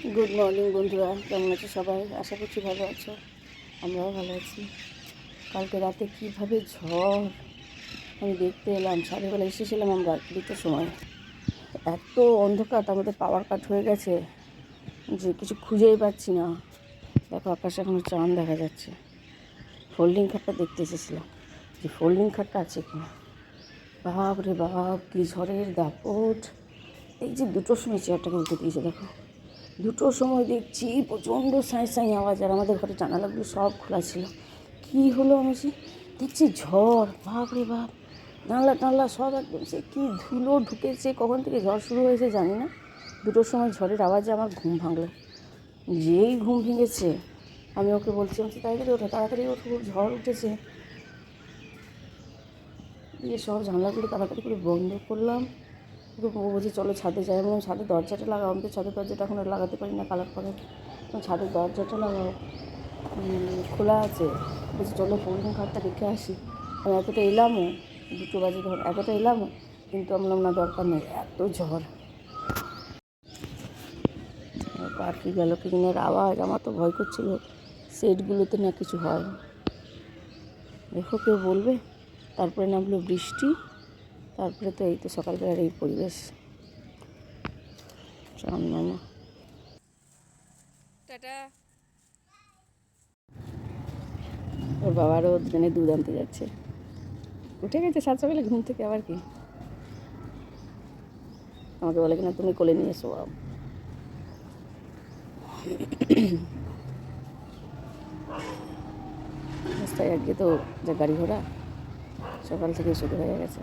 Good morning বন্ধুরা। কেমন আছো সবাই? আশা করছি ভালো আছো। আমরাও ভালো আছি। কালকে রাতে কীভাবে ঝড়? আমি দেখতে এলাম সাড়েবেলা এসেছিলাম আমরা দুটোর সময়। এত অন্ধকার মধ্যে পাওয়ার কাট হয়ে গেছে যে কিছু খুঁজেই পাচ্ছি না। দেখো, আকাশে এখনও চাঁদ দেখা যাচ্ছে। ফোল্ডিং খাটটা দেখতে এসেছিলাম যে ফোল্ডিং খাটটা আছে কিনা। বাপ রে বাপ, কি ঝড়ের দাপট। এই যে দুটোর সময় চেয়ারটাকে উঠে দিয়েছে দেখো। দুটোর সময় দেখছি প্রচণ্ড সাঁই সাঁই আওয়াজ, আর আমাদের ঘরে জানালাগুলো সব খোলা ছিল। কী হলো আমি দেখছি ঝড়, বাপ রে বাপ। জানলা টানলা সব একদম সে কী ধুলো ঢুকেছে, কখন থেকে ঝড় শুরু হয়েছে জানি না। দুটোর সময় ঝড়ের আওয়াজে আমার ঘুম ভাঙলো। যেই ঘুম ভেঙেছে, আমি ওকে বলছি আমি তাড়াতাড়ি ওঠো তাড়াতাড়ি ওঠো ঝড় উঠেছে। দিয়ে সব জানলাগুলো তাড়াতাড়ি করে বন্ধ করলাম। ও বলছে, চলো ছাদে যাই। আমি ছাদের দরজাটা লাগাও। আমি তো ছাদের দরজাটা এখন লাগাতে পারি না, কালার করে ছাদের দরজাটা লাগাও। খোলা আছে। বলছি, চলো ফোল্ডিং খাটটা রেখে আসি। আমি এতটা এলামও, দুটো বাজে ধর এতটা এলামও, কিন্তু আমি বললাম, না, দরকার নেই, এত ঝড়। পাখি গেল কিনের আওয়াজ, আমার তো ভয় করছিল, সেটগুলোতে না কিছু হয়। দেখো কেউ বলবে? তারপরে না নামলো বৃষ্টি। তারপরে তো এই তো সকালবেলার এই পরিবেশ। মামা। টাটা। ওর বাবারও দুজনে দুধ আনতে যাচ্ছে। উঠে গেছে সাত সকালে ঘুম থেকে আবার কি? আমাকে বলে কিনা তুমি কোলে নিয়ে এসো। রাস্তায় আজকে তো যা গাড়ি ঘোড়া সকাল থেকে শুরু হয়ে গেছে।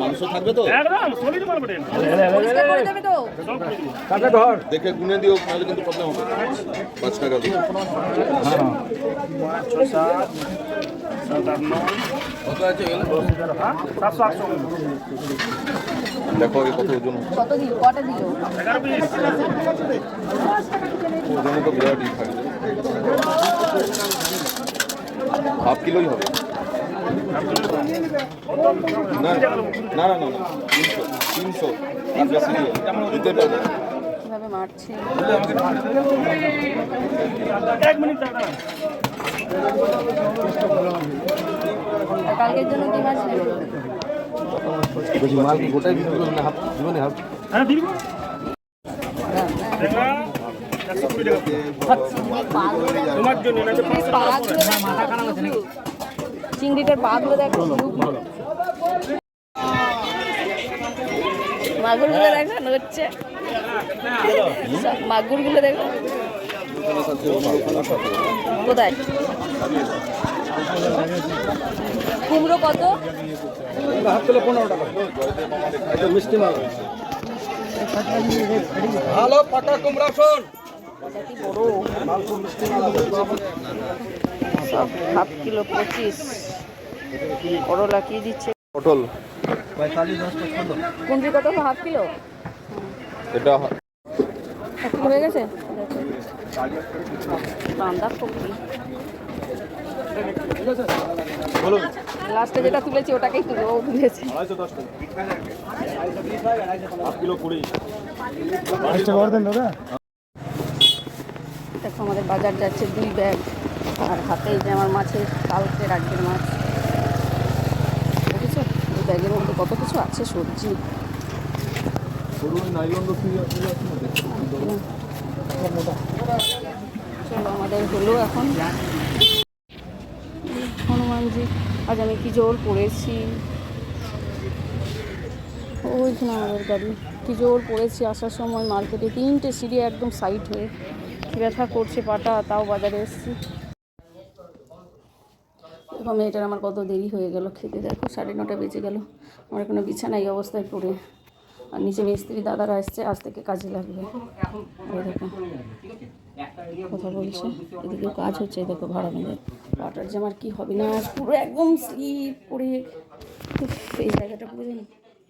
মাংস থাকবে তো? পরিষ্কার করে দেবে তো। দেখে গুনে দিও নাহলে কিন্তু প্রবলেম হবে। পাঁচ টাকা দিও। কত আছে? দেখো কত ওজন। কত কটা ওজনে তো বিরাটই থাকবে হাফ কিলোই হবে। না না না না না তিনশো তিনশো আর বেশি দিতে পারব কীভাবে মারছে আর কালকের জন্য কি মাছ নেবে? বলছি মাল গোটাই বিক্রি না হাফ দিবেন হাফ। চিংড়িটার পাগুলো দেখো মাগুরগুলো দেখো হচ্ছে। মাগুরগুলো দেখো। কোথায়? কুমড়ো কত? হাফ কিলো পনেরো টাকা মিষ্টি মাল ভালো পাটা কুমড়া শোন। হাফ কিলো পঁচিশ। করলা কি দিচ্ছে? পটল। কুমড়ি কত হাফ কিলো? এটা এক কিলো হয়ে গেছে? বাঁধাকপি লাস্টে যেটা তুলেছি ওটাকেই তুলে ও তুলেছে দেখো আমাদের বাজার যাচ্ছে দুই ব্যাগ। আর হাতে যে আমার মাছের কালকে রাখবেন মাছ। ব্যাগের মধ্যে কত কিছু আছে সবজি? চলো আমাদের হলো এখন। হনুমানজি আজ আমি কি জোর পড়েছি? ওইখানে আমাদের গাড়ি। কি জোর পড়েছি আসার সময় মার্কেটে তিনটে সিঁড়ি একদম সাইড হয়ে ব্যথা করছে পাটা তাও বাজারে এসেছি। দেখো, মেয়েটার আমার কত দেরি হয়ে গেল খেতে। দেখো, সাড়ে নটা বেজে গেল। আমার এখনও বিছানা এই অবস্থায় পড়ে। আর নিচে মিস্ত্রি দাদারা আসছে আজ থেকে কাজে লাগবে। দেখো, কথা বলছে। এদিকে কাজ হচ্ছে দেখো ভাড়া পাটার যে আমার কী হবে না? পুরো একদম স্লিপ করে এই জায়গাটা পুরো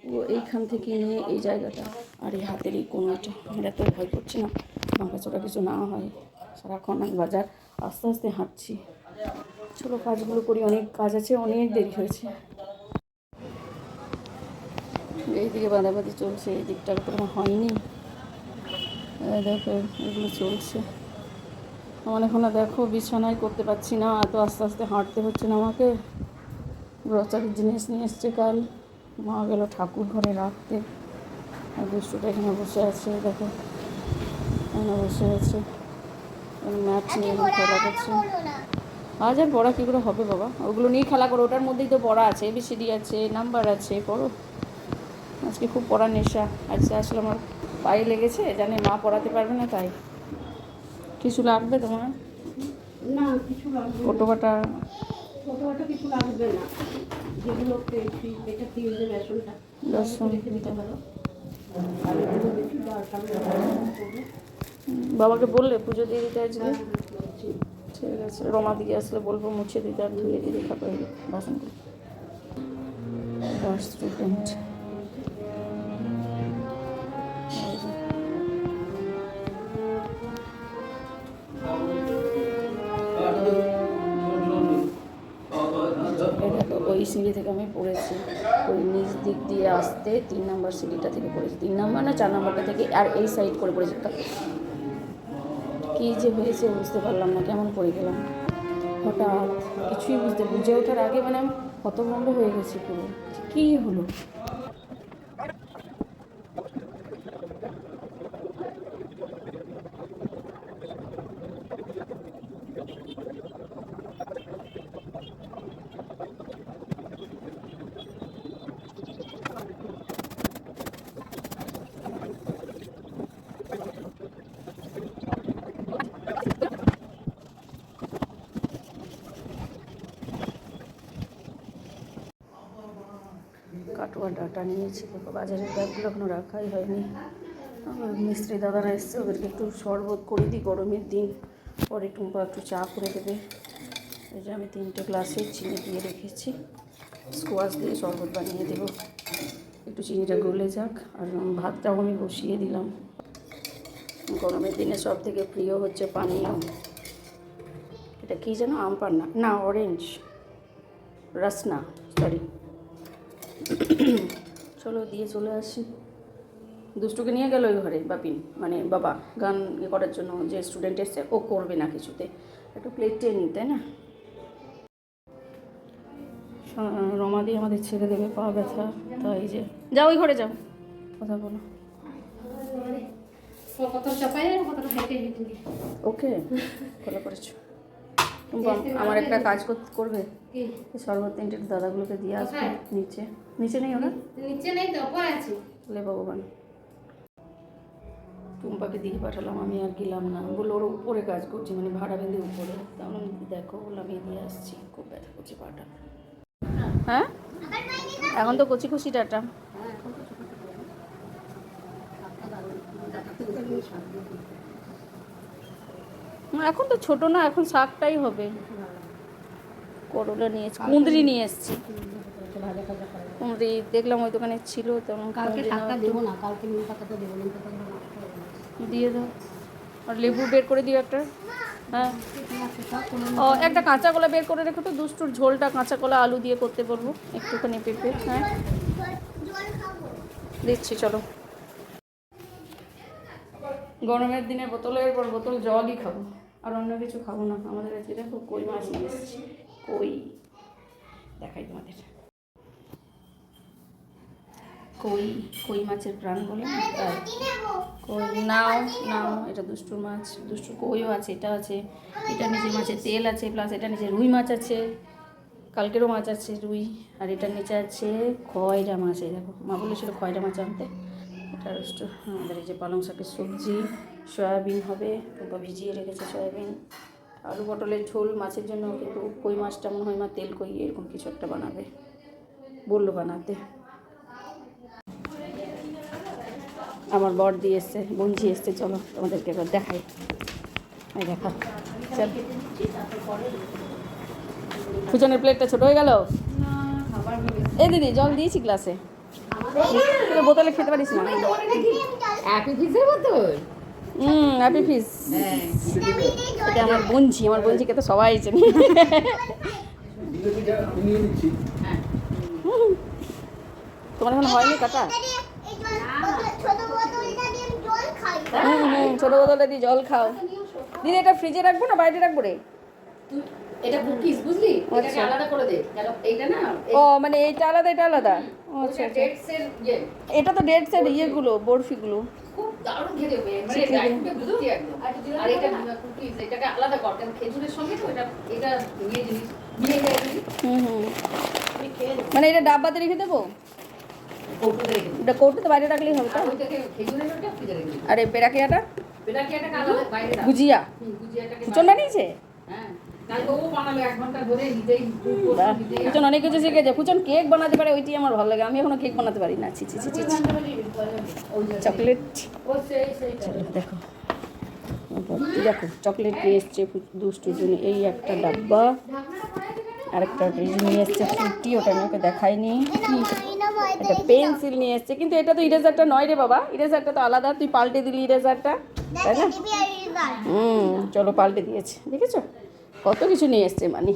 পুরো এইখান থেকে নিয়ে এই জায়গাটা। আর এই হাতের এই কোনোটা। আমার এত ভয় করছে না। ভাঙাচোরা কিছু না হয়। সারাক্ষণ বাজার আস্তে আস্তে হাঁটছি। চলো কাজগুলো করি অনেক কাজ আছে অনেক দেরি হয়েছে। এই এইদিকে বাঁধাবাঁধি চলছে এই দিকটা কোনো হয়নি। এই দেখো এগুলো চলছে। আমার এখনও দেখো বিছানায় করতে পারছি না এত আস্তে আস্তে হাঁটতে হচ্ছে না আমাকে। গ্রসারির জিনিস নিয়ে এসছে কাল। মা গেল ঠাকুর ঘরে রাখতে। আর দুষ্টুটা এখানে বসে আছে দেখো। এখানে বসে আছে। ম্যাট নিয়ে খেলা করছে। আজ আর পড়া কী করে হবে বাবা? ওগুলো নিয়ে খেলা করো ওটার মধ্যেই তো পড়া আছে এবিসিডি আছে নাম্বার আছে পড়ো। আজকে খুব পড়ার নেশা। আজকে আসলে আমার পায়ে লেগেছে জানে মা পড়াতে পারবে না তাই। কিছু লাগবে তোমার? না কিছু লাগবে ফটো কাটা ফটোটা কিছু লাগবে না। যেগুলো বেসনটা দিতে পারো। বাবাকে বললে পুজো দিয়ে দিতে আজকে ঠিক আছে, রমা দিকে আসলে বলব মুছে দিতে আর ধুয়ে দিতে তারপরে বাসনগুলো স্টুডেন্ট ওই সিঁড়ি থেকে আমি পড়েছি। ওই নিচ দিক দিয়ে আসতে তিন নাম্বার সিঁড়িটা থেকে পড়েছি। তিন নাম্বার না চার নাম্বারটা থেকে আর এই সাইড করে পড়েছি। কী যে হয়েছে বুঝতে পারলাম না, কেমন পড়ে গেলাম। হঠাৎ কিছুই বুঝতে বুঝে ওঠার আগে মানে হতভম্ব হয়ে গেছি পুরো। কী হলো? ডাটা নিয়েছি বাজারের ব্যাগগুলো এখনও রাখাই হয়নি। মিস্ত্রি দাদারা এসছে, ওদেরকে একটু শরবত করে দিই গরমের দিন। পরে টুম্পা একটু চা করে দেবে। এই যে আমি তিনটে গ্লাসে চিনি দিয়ে রেখেছি। স্কোয়াশ দিয়ে শরবত বানিয়ে দেবো। একটু চিনিটা গলে যাক, আর ভাতটাও আমি বসিয়ে দিলাম। গরমের দিনে সব থেকে প্রিয় হচ্ছে পানীয়। এটা কী যেন? আম পান্না। না অরেঞ্জ রসনা সরি চলো দিয়ে চলে আসি। দুষ্টুকে নিয়ে গেল ওই ঘরে বাপিন মানে বাবা। গান ইয়ে করার জন্য যে স্টুডেন্ট এসছে ও করবে না কিছুতে। একটু প্লেটে নিই তাই না? রমাদি আমাদের ছেড়ে দেবে পা ব্যথা তাই যে। যাও ওই ঘরে যাও। কথা বলো। ওকে ভালো করেছ। আমার একটা কাজ করতে করবে শরবত তিনটে দাদাগুলোকে দিয়ে আসবে নিচে নিচে নেই ওরা নিচে নেই তো আছে লে ভগবান টুম্পাকে দিয়ে পাঠালাম আমি আর গেলাম না বলল ওর উপরে কাজ করছি মানে ভাড়া বেঁধে উপরে তাহলে দেখো বললাম এই দিয়ে আসছি খুব ব্যথা করছে পাটা হ্যাঁ এখন তো কচি খুশি ডাটা না, এখন তো ছোট না এখন শাকটাই হবে। করলা নিয়ে কুঁদরি নিয়ে এসছি। কুঁদরি দেখলাম ওই দোকানে ছিল তখন কালকে নাও দেবো না কালকে নিম পাতাটা দেবো পাতা দিয়ে দাও। আর লেবু বের করে দিও একটা। হ্যাঁ। ও একটা কাঁচা কলা বের করে রেখো তো দুষ্টুর ঝোলটা কাঁচা কলা আলু দিয়ে করতে বলব একটুখানি পেঁপে হ্যাঁ। দিচ্ছি চলো। গরমের দিনে বোতলের পর বোতল জলই খাব। আর অন্য কিছু খাব না। আমাদের কাছে দেখো কই মাছ নিয়ে এসেছি। কই? দেখাই তোমাদের। কই? কই মাছের প্রাণ বলে কই? নাও নাও। এটা দুষ্টুর মাছ। দুষ্টুর কইও আছে এটা আছে। এটা নিচে মাছের তেল আছে প্লাস এটা নিচে রুই মাছ আছে। কালকেরও মাছ আছে রুই। আর এটার নিচে আছে খয়রা মাছ, এই দেখো। মা বলেছিল খয়রা মাছ আনতে। রোস্ট আমাদের এই যে পালং শাকের সবজি সয়াবিন হবে বা ভিজিয়ে রেখেছে সয়াবিন। আলু পটলের ঝোল মাছের জন্য কিন্তু কই মাছটা মনে হয় মা তেল কই এরকম কিছু একটা বানাবে। বলল বানাতে। আমার বর দিয়ে এসছে বঞ্জি এসছে চলো তোমাদেরকে এবার দেখাই। এই দেখো। চল। ফুচনের প্লেটটা ছোট হয়ে গেল? এ দিদি জল দিয়েছি গ্লাসে বোতলে খেতে পারিস না। হ্যাপি ফিজের মতো হুম হ্যাপি ফিস এটা আমার বঞ্জি আমার বঞ্জিকে তো সবাই চেনে। তোমার এখন হয়নি কাটা হুম হুম ছোটো বোতলটা দিয়ে জল খাও। দিদি এটা ফ্রিজে রাখব না? বাইরে রাখব রে? এটা কুকিজ বুঝলি? এটাকে আচ্ছা। আলাদা করে দে। কেন? এইটা না ও মানে এইটা আলাদা এটা আলাদা। আচ্ছা আচ্ছা। ডেটস এর ইয়ে। এটা তো ডেটসের ইয়েগুলো বরফিগুলো। খুব দারুণ খেতে হবে। মানে বুঝতি একদম। আর এটা কুকিজ এটাকে আলাদা কর। কারণ খেজুরের সঙ্গে তো এটা এটা ইয়ে জিনিস যায় হুম হুম। মানে এটা ডাব্বাতে রেখে দেবো? দিই কৌটোতে বাইরে রাখলেই হবে তো? আর ওটা এই পেরাকিয়াটা? গুজিয়া ফুচন বানিয়েছে? অনেক কিছু শিখেছে। ফুচন কেক বানাতে পারে ওইটি আমার ভালো লাগে। আমি এখনও কেক বানাতে পারি না। ছি ছি ছি ছি ছি। চকলেট। ও সেই সেই দেখো দেখো চকলেট নিয়ে এসছে দুষ্টুর জন্য এই একটা ডাব্বা। আরেকটা ফ্রিজ নিয়ে এসছে। ফ্রুটি ওটা আমি ওকে দেখাইনি। একটা পেন্সিল নিয়ে এসছে। কিন্তু এটা তো ইরেজারটা নয় রে বাবা। ইরেজারটা তো আলাদা। তুই পাল্টে দিলি ইরেজারটা। তাই না? হুম চলো পাল্টে দিয়েছে। দেখেছ? কত কিছু নিয়ে এসছে মানে?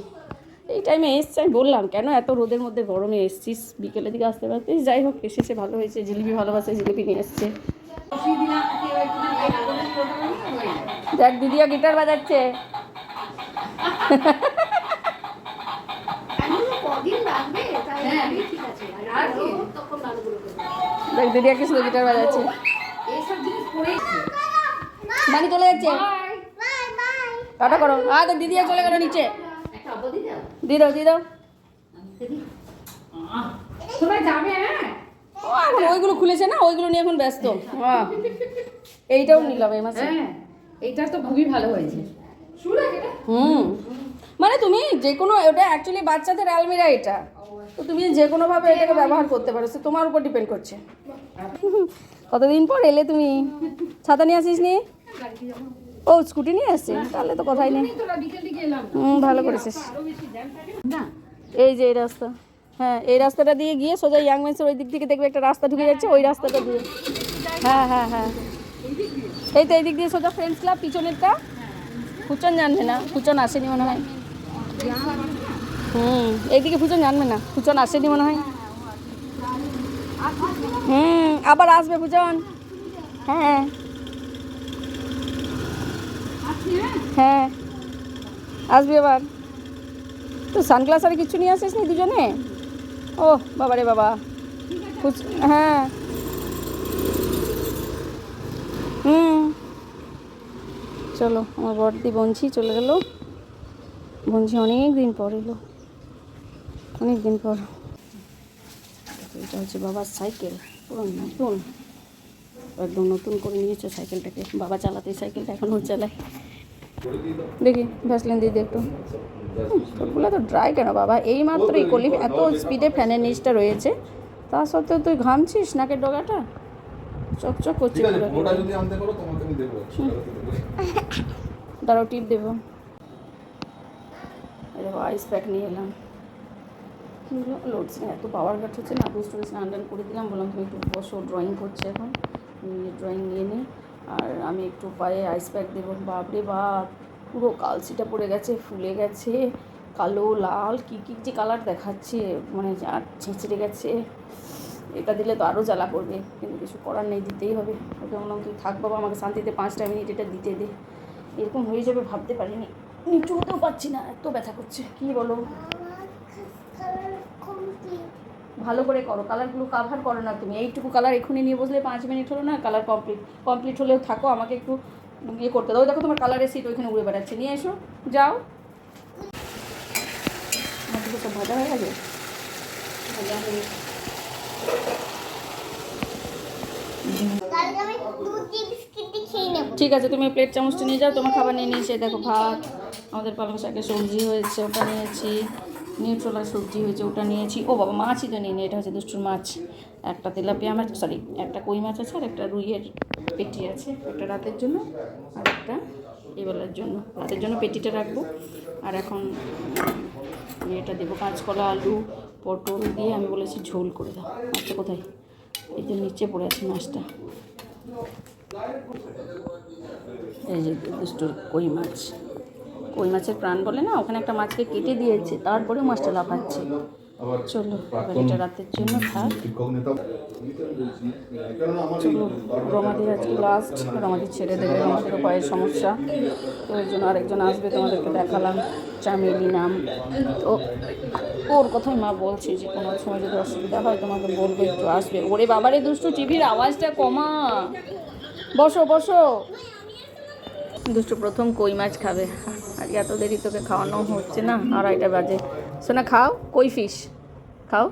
এই টাইমে এসছে আমি বললাম কেন এত রোদের মধ্যে গরমে এসছিস? বিকেলের দিকে আসতে পারতিস? যাই হোক এসেছে ভালো হয়েছে জিলিপি ভালোবাসে জিলিপি নিয়ে এসছে। দেখ দিদিও গিটার বাজাচ্ছে। দেখ দিদিয়া কি সুন্দর গিটার বাজাচ্ছে। মানে চলে যাচ্ছে। টাটা করো। আ দেখ দিদিয়া চলে গেল নিচে। একটা অবধি দাও দিয়ে দাও দিয়ে দাও। যাবে হ্যাঁ? ও এখন ওইগুলো খুলেছে না ওইগুলো নিয়ে এখন ব্যস্ত। বাহ। এইটাও নিলাম এই মাসে হ্যাঁ এইটা তো খুবই ভালো হয়েছে। শুনে হুম। মানে তুমি যে কোনো ওটা অ্যাকচুয়ালি বাচ্চাদের আলমিরা এটা। তো তুমি যে কোনোভাবে এটাকে ব্যবহার করতে পারো সে তোমার উপর ডিপেন্ড করছে। কতদিন পর এলে তুমি? ছাতা নিয়ে আসিস নি ও, স্কুটি নিয়ে আসছে? তাহলে তো কথাই নেই। হুম, ভালো করেছিস। এই যে এই রাস্তা। হ্যাঁ এই রাস্তাটা দিয়ে গিয়ে সোজা ইয়াং মেন্সের ওই দিক থেকে দেখবে একটা রাস্তা ঢুকে যাচ্ছে, ওই রাস্তাটা দিয়ে। হ্যাঁ হ্যাঁ হ্যাঁ। এই তো এই দিক দিয়ে সোজা ফ্রেন্ডস ক্লাব পিছনেরটা। ফুচন জানবে না? ফুচন আসেনি মনে হয়। হুম, এইদিকে ফুচন জানবে না? ফুচন আসেনি মনে হয়। হুম, আবার আসবে ফুচন হ্যাঁ। হ্যাঁ। আসবি এবার। তো সানগ্লাস আর কিছু নিয়ে আসিস নি দুজনে? ও বাবা। রে বাবা হ্যাঁ। হুম। চলো, আমার বড়দি বঞ্চি চলে গেল। বঞ্চি অনেক দিন পর এলো। অনেক দিন পর। এটা হচ্ছে বাবার সাইকেল পুরো নতুন। একদম নতুন করে নিয়েছে সাইকেলটাকে। বাবা চালাতে সাইকেলটা এখনও চালায়। দেখি ভ্যাসলিন দিদি একটু। ঠোঁটগুলো তো ড্রাই কেন বাবা? এই মাত্রই করলি এত স্পিডে ফ্যানের নিচটা রয়েছে। তা সত্ত্বেও তুই ঘামছিস নাকের ডগাটা? চকচক করছে দাঁড়াও টিপ দেবো। দেখো আইস প্যাক নিয়ে এলাম। লোডস এত পাওয়ার কাট হচ্ছে না পারছি আন্ডার করে দিলাম বললাম তুমি একটু বসো ড্রয়িং করছে এখন। ড্রয়িং নিই আর আমি একটু পায়ে আইস প্যাক দেবো। বাপরে বাপ! পুরো কালসিটা পড়ে গেছে, ফুলে গেছে। কালো, লাল, কী কী যে কালার দেখাচ্ছে। মানে আর ছেঁচড়ে গেছে। এটা দিলে তো আরও জ্বালা করবে। কিন্তু কিছু করার নেই, দিতেই হবে। ওকে বললাম, তুই থাক বাবা, আমাকে শান্তিতে পাঁচটা মিনিট এটা দিতে দে। এরকম হয়ে যাবে, ভাবতে পারিনি। নিচু হতেও পারছি না, এত ব্যথা করছে। কী বলো? ভালো করে করো কালারগুলো কাভার করো না তুমি। এইটুকু কালার এখনই নিয়ে বসলে পাঁচ মিনিট হলো না কালার কমপ্লিট কমপ্লিট হলেও থাকো, আমাকে একটু ইয়ে করতে দাও। দেখো তোমার কালারের সিট ওইখানে উড়ে বেড়াচ্ছে। নিয়ে এসো, যাও। সব ভাজা হয়ে গেছে? ঠিক আছে, তুমি প্লেট চামচটা নিয়ে যাও, তোমার খাবার নিয়ে নিয়েছে দেখো ভাত, আমাদের পালং শাকের সবজি হয়েছে, ওটা নিয়েছি। নিউট্রোলার সবজি হয়েছে, ওটা নিয়েছি। ও বাবা, মাছই তো নিয়ে এটা হচ্ছে দুষ্টুর মাছ। একটা তেলাপিয়া মাছ সরি একটা কই মাছ আছে আর একটা রুইয়ের পেটি আছে, একটা রাতের জন্য আর একটা এবেলার জন্য। রাতের জন্য পেটিটা রাখব। আর এখন এটা দেবো, কাঁচকলা, আলু, পটল দিয়ে আমি বলেছি ঝোল করে দাও। মাছটা কোথায়? এই যে নিচে পড়ে আছে মাছটা। এই যে দুষ্টুর কই মাছ। কই মাছের প্রাণ বলে না? ওখানে একটা মাছকে কেটে দিয়েছে তারপরে মাছটা লাফাচ্ছে। চলো এটা রাতের জন্য থাক। চলো রমাদির আজকে লাস্ট রমাদির ছেড়ে দেবে রমাদিরও পায়ের সমস্যা। তো ওই জন্য আরেকজন আসবে তোমাদেরকে দেখালাম। চামেলি নাম। তো ওর কথাই মা বলছে যে কোনো সময় যদি অসুবিধা হয় তোমাকে বলবে একটু আসবে। ওরে বাবারে দুষ্টু টিভির আওয়াজটা কমা। বসো বসো। দুষ্টু প্রথম কই মাছ খাবে। আর এত দেরি তোকে খাওয়ানো হচ্ছে না আড়াইটা বাজে। সোনা খাও কই ফিশ খাও।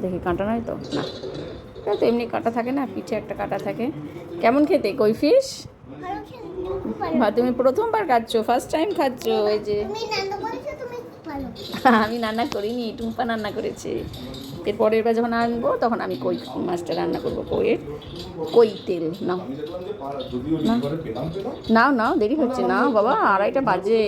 দেখি কাঁটা নয় তো? না। এটা তো এমনি কাঁটা থাকে না পিঠে একটা কাঁটা থাকে। কেমন খেতে? কই ফিশ তুমি প্রথমবার খাচ্ছ ফার্স্ট টাইম খাচ্ছ এই যে। আমি রান্না করিনি টুম্পা রান্না করেছে। এর পরের বার যখন আনব তখন আমি কই মাছটা রান্না করব কইয়ের কই তেল? নাও। নাও নাও দেরি হচ্ছে না বাবা আড়াইটা বাজে।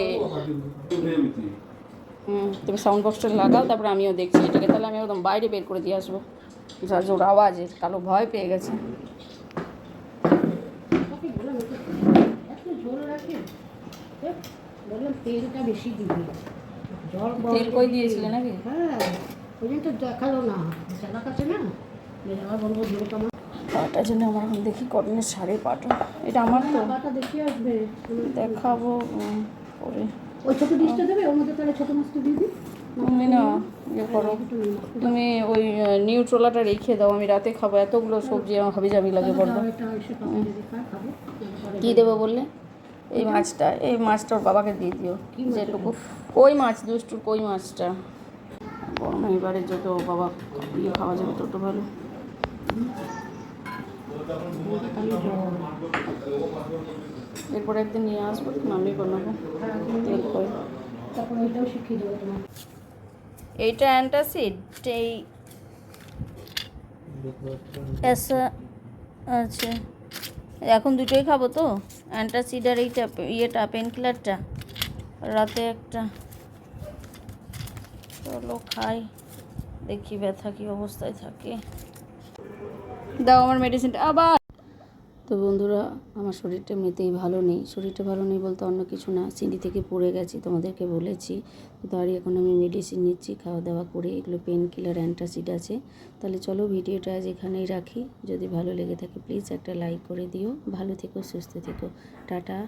হুম তুমি সাউন্ড বক্সটা লাগাও তারপরে আমিও দেখছি এটাকে তাহলে আমি একদম বাইরে বের করে দিয়ে আসব। যা জোর আওয়াজে কালো ভয় পেয়ে গেছে। তেল কই দিয়েছিলে নাকি? হ্যাঁ। ওই জন্য তো দেখাল না। চালা কাছে না? আবার বলব পাটা জন্য আমার এখন দেখি কটনের শাড়ি পাটা। এটা আমার তো। বাটা দেখে আসবে। দেখাবো পরে। ওই ছোটো ডিশটা দেবে? ওর মধ্যে তাহলে ছোটো মাছটা দিয়ে দিই। তুমি না ইয়ে করো। তুমি ওই নিউট্রোলাটা রেখে দাও। আমি রাতে খাব। এতগুলো সবজি আমার হাবি জাবি লাগে পরে কী দেবো বললে? এই মাছটা এই মাছটা ওর বাবাকে দিয়ে দিও। যেটুকু। কই মাছ দুষ্টুর কই মাছটা? বড় এবারে যত বাবা ইয়ে খাওয়া যাবে তত ভালো। এরপরে একদিন নিয়ে আসব আমি বানাবো। এইটা অ্যান্টাসিড এই আচ্ছা। এখন দুটোই খাব তো? অ্যান্টাসিড আর এইটা, ইয়েটা পেন কিলারটা রাতে একটা। চলো খাই। দেখি ব্যথা কী অবস্থায় থাকে। দাও আমার মেডিসিনটা আবার। তো বন্ধুরা আমার শরীরটা এমনিতেই ভালো নেই। শরীরটা ভালো নেই বলতে অন্য কিছু না। সিঁড়ি থেকে পড়ে গেছি তোমাদেরকে বলেছি। তো তারই এখন আমি মেডিসিন নিচ্ছি খাওয়া দাওয়া করে। এগুলো পেন কিলার অ্যান্টাসিড আছে। তাহলে চলো ভিডিওটা আজ এখানেই রাখি। যদি ভালো লেগে থাকে প্লিজ একটা লাইক করে দিও। ভালো থেকো সুস্থ থেকো। টাটা।